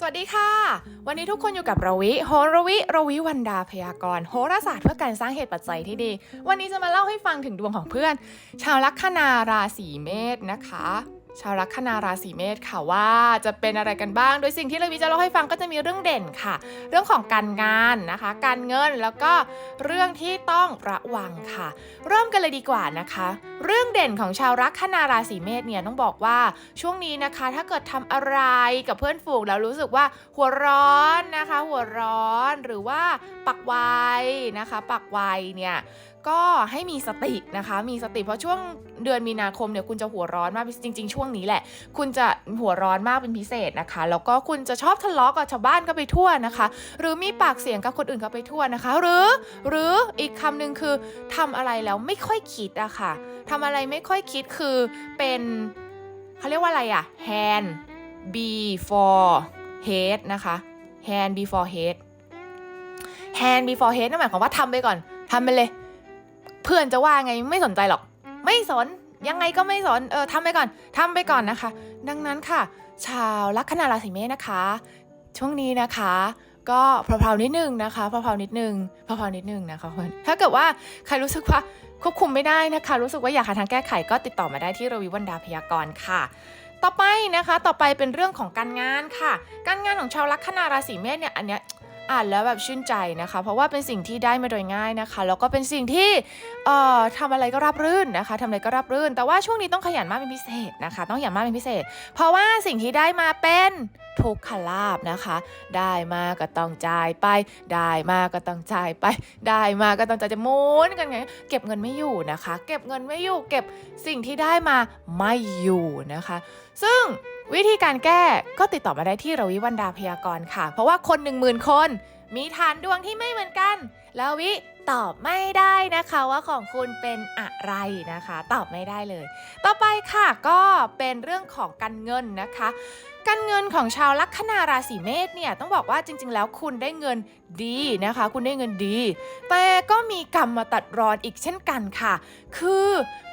สวัสดีค่ะ วันนี้ทุกคนอยู่กับรวิ โหรวิ รวิวันดาพยากรณ์โหราศาสตร์เพื่อการสร้างเหตุปัจจัยที่ดี วันนี้จะมาเล่าให้ฟังถึงดวงของเพื่อน ชาวลัคนาราศีเมษนะคะ ชาวลัคนาราศีเมษค่ะว่าจะเป็นอะไรกันบ้าง โดยสิ่งที่รวิจะเล่าให้ฟังก็จะมีเรื่องเด่นค่ะ เรื่องของการงานนะคะ การเงินแล้วก็เรื่องที่ต้องระวังค่ะ เริ่มกันเลยดีกว่านะคะ เรื่องเด่นของชาวลัคนาราศีเมษเนี่ยต้องบอกว่าช่วงนี้นะคะ ถ้าเกิดทำอะไรกับเพื่อนฝูงแล้วรู้สึกว่าหัวร้อนนะคะ หัวร้อนหรือว่าปักไวนะคะ ปักไวเนี่ยก็ให้มีสตินะคะ มีสติเพราะช่วงเดือนมีนาคมเนี่ยคุณจะหัวร้อนมากจริง ๆ ช่วงนี้แหละ คุณจะหัวร้อนมากเป็นพิเศษนะคะ แล้วก็คุณจะชอบทะเลาะกับชาวบ้านก็ไปทั่วนะคะ หรือมีปากเสียงกับคนอื่นก็ไปทั่วนะคะ หรือหรืออีกคำหนึ่งคือทำอะไรแล้วไม่ค่อยคิดอะค่ะทำอะไรไม่ค่อยคิดคือเป็นเขาเรียกว่าอะไรอะ hand before head นะคะ hand before head hand before head นั่นหมายความว่าทำไปก่อนทำไปเลย เพื่อนจะว่าไงไม่สนใจหรอก ไม่สน ยังไงก็ไม่สนเออทำไปก่อนทำไปก่อนนะคะ ดังนั้นค่ะ ชาวลัคนาราศีเมษนะคะ ช่วงนี้นะคะก็เพลาๆนิดนึงนะคะเพลาๆนิดนึงเพลาๆนิดนึงนะคะคนถ้าเกิดว่าใครรู้สึกว่าควบคุมไม่ได้นะคะ รู้สึกว่าอยากหาทางแก้ไขก็ติดต่อมาได้ที่รวิวันดาพยากรณ์ค่ะ ต่อไปนะคะ ต่อไปเป็นเรื่องของการงานค่ะ การงานของชาวลัคนาราศีเมษเนี่ยอันเนี้ย อ่านแล้วแบบชื่นใจนะคะ เพราะว่าเป็นสิ่งที่ได้มาโดยง่ายนะคะ แล้วก็เป็นสิ่งที่เอ่อทำอะไรก็ราบรื่นนะคะทำอะไรก็ราบรื่น แต่ว่าช่วงนี้ต้องขยันมากเป็นพิเศษนะคะ ต้องขยันมากเป็นพิเศษ เพราะว่าสิ่งที่ได้มาเป็นทุกขลาบนะคะ ได้มาก็ต้องจ่ายไป ได้มาก็ต้องจ่ายไป ได้มาก็ต้องจ่ายจะมุนกันไงเก็บเงินไม่อยู่นะคะ เก็บเงินไม่อยู่ เก็บสิ่งที่ได้มาไม่อยู่นะคะ ซึ่ง วิธีการแก้ก็ติดต่อมาได้ที่รวิวันดาพยากรณ์ค่ะ เพราะว่าคนหนึ่งหมื่นคน มีฐานดวงที่ไม่เหมือนกันแล้ววิตอบไม่ได้นะคะว่าของคุณเป็นอะไรนะคะ ตอบไม่ได้เลย ต่อไปค่ะก็เป็นเรื่องของการเงินนะคะ การเงินของชาวลัคนาราศีเมษเนี่ยต้องบอกว่าจริง ๆ แล้วคุณได้เงินดีนะคะ คุณได้เงินดี แต่ก็มีกรรมมาตัดรอนอีกเช่นกันค่ะ คือ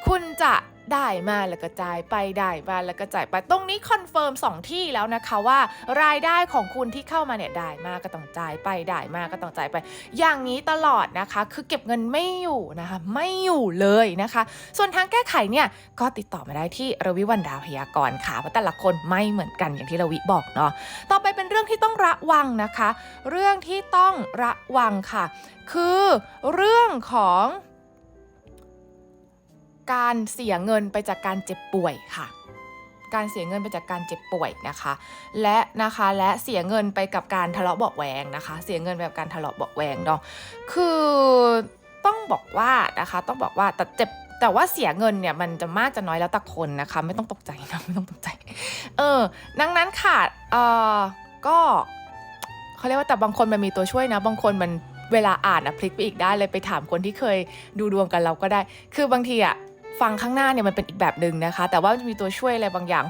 คุณจะ ได้มาแล้วก็จ่ายไปได้มาแล้วก็จ่ายไปตรงนี้คอนเฟิร์มสองที่แล้วนะคะว่ารายได้ของคุณที่เข้ามาเนี่ยได้มาก็ต้องจ่ายไปได้มาก็ต้องจ่ายไป อย่างนี้ตลอดนะคะ คือเก็บเงินไม่อยู่นะคะ ไม่อยู่เลยนะคะ ส่วนทางแก้ไขเนี่ยก็ติดต่อมาได้ที่รวิวันดาวพยากรณ์ค่ะเพราะแต่ละคนไม่เหมือนกันอย่างที่รวิบอกเนาะต่อไปเป็นเรื่องที่ต้องระวังนะคะ เรื่องที่ต้องระวังค่ะ คือเรื่องของ การเสียเงินไปจากการเจ็บป่วยค่ะ การเสียเงินไปจากการเจ็บป่วยนะคะ และนะคะและเสียเงินไปกับการทะเลาะเบาะแวงนะคะ เสียเงินไปกับการทะเลาะเบาะแวงเนาะคือต้องบอกว่านะคะต้องบอกว่าแต่เจ็บแต่ว่าเสียเงินเนี่ยมันจะมากจะน้อยแล้วแต่คนนะคะ ไม่ต้องตกใจนะไม่ต้องตกใจ เออ ดังนั้นค่ะเออก็เขาเรียกว่าแต่บางคนมันมีตัวช่วยนะ บางคนมันเวลาอ่านอะพลิกไปอีกได้เลยไปถามคนที่เคยดูดวงกันเราก็ได้ คือบางทีอะ ฟังข้างหน้าเนี่ยมันเป็นอีกแบบหนึ่งนะคะ แต่ว่ามันมีตัวช่วยอะไรบางอย่าง